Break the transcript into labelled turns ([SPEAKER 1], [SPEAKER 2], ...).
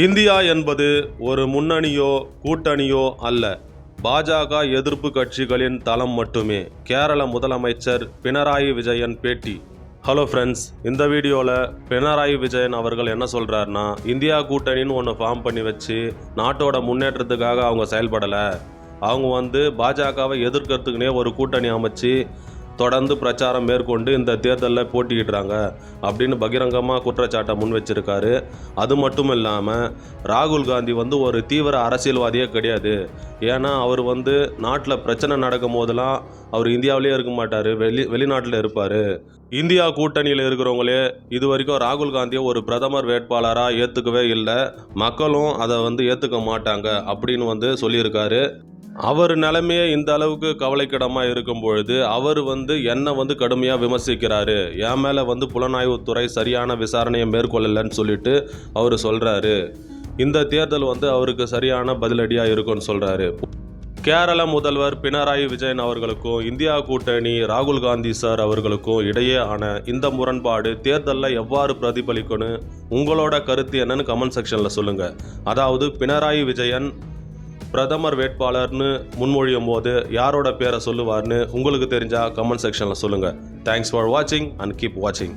[SPEAKER 1] India என்பது ஒரு முன்னணியோ கூட்டணியோ அல்ல. பாஜக எதிர்ப்பு கட்சிகளின் தளம் மட்டுமே. கேரள முதலமைச்சர் பினராயி விஜயன் பேட்டி. ஹலோ ஃப்ரெண்ட்ஸ் இந்த வீடியோவில் பினராயி விஜயன் அவர்கள் என்ன சொல்கிறாருன்னா இந்தியா கூட்டணின்னு ஒன்று ஃபார்ம் பண்ணி வச்சு நாட்டோட முன்னேற்றத்துக்காக அவங்க செயல்படலை. அவங்க வந்து பாஜகவை எதிர்க்கிறதுக்குனே ஒரு கூட்டணி அமைச்சு தொடர்ந்து பிரச்சாரம் மேற்கொண்டு இந்த தேர்தலில் போட்டியிடுறாங்க அப்படின்னு பகிரங்கமாக குற்றச்சாட்டை முன் வச்சிருக்காரு. அது மட்டும் இல்லாமல் ராகுல் காந்தி வந்து ஒரு தீவிர அரசியல்வாதியே கிடையாது. ஏன்னா அவர் வந்து நாட்டில் பிரச்சனை நடக்கும் போதெல்லாம் அவர் இந்தியாவிலே இருக்க மாட்டார் வெளி வெளிநாட்டில் இருப்பார். இந்தியா கூட்டணியில் இருக்கிறவங்களே இது வரைக்கும் ராகுல் காந்தியை ஒரு பிரதமர் வேட்பாளராக ஏற்றுக்கவே இல்லை. மக்களும் அதை வந்து ஏற்றுக்க மாட்டாங்க அப்படின்னு வந்து சொல்லியிருக்காரு. அவர் நிலைமையே இந்த அளவுக்கு கவலைக்கிடமாக இருக்கும் பொழுது அவர் வந்து என்னை வந்து கடுமையாக விமர்சிக்கிறாரு. என் மேலே வந்து புலனாய்வுத்துறை சரியான விசாரணையை மேற்கொள்ளலைன்னு சொல்லிட்டு அவர் சொல்கிறாரு இந்த தேர்தல் வந்து அவருக்கு சரியான பதிலடியாக இருக்கும்னு சொல்கிறாரு கேரள முதல்வர் பினராயி விஜயன் அவர்களுக்கும் இந்தியா கூட்டணி ராகுல் காந்தி சார் அவர்களுக்கும் இடையே ஆன இந்த முரண்பாடு தேர்தலில் எவ்வாறு பிரதிபலிக்கணும் உங்களோட கருத்து என்னன்னு கமெண்ட் செக்ஷனில் சொல்லுங்கள் அதாவது பினராயி விஜயன் பிரதமர் வேட்பாளர்னு முன்மொழியும் போது யாரோட பேரை சொல்லுவார்னு உங்களுக்கு தெரிஞ்சால் கமெண்ட் செக்ஷனில் சொல்லுங்கள் தேங்க்ஸ் ஃபார் வாட்சிங் அண்ட் கீப் வாட்சிங்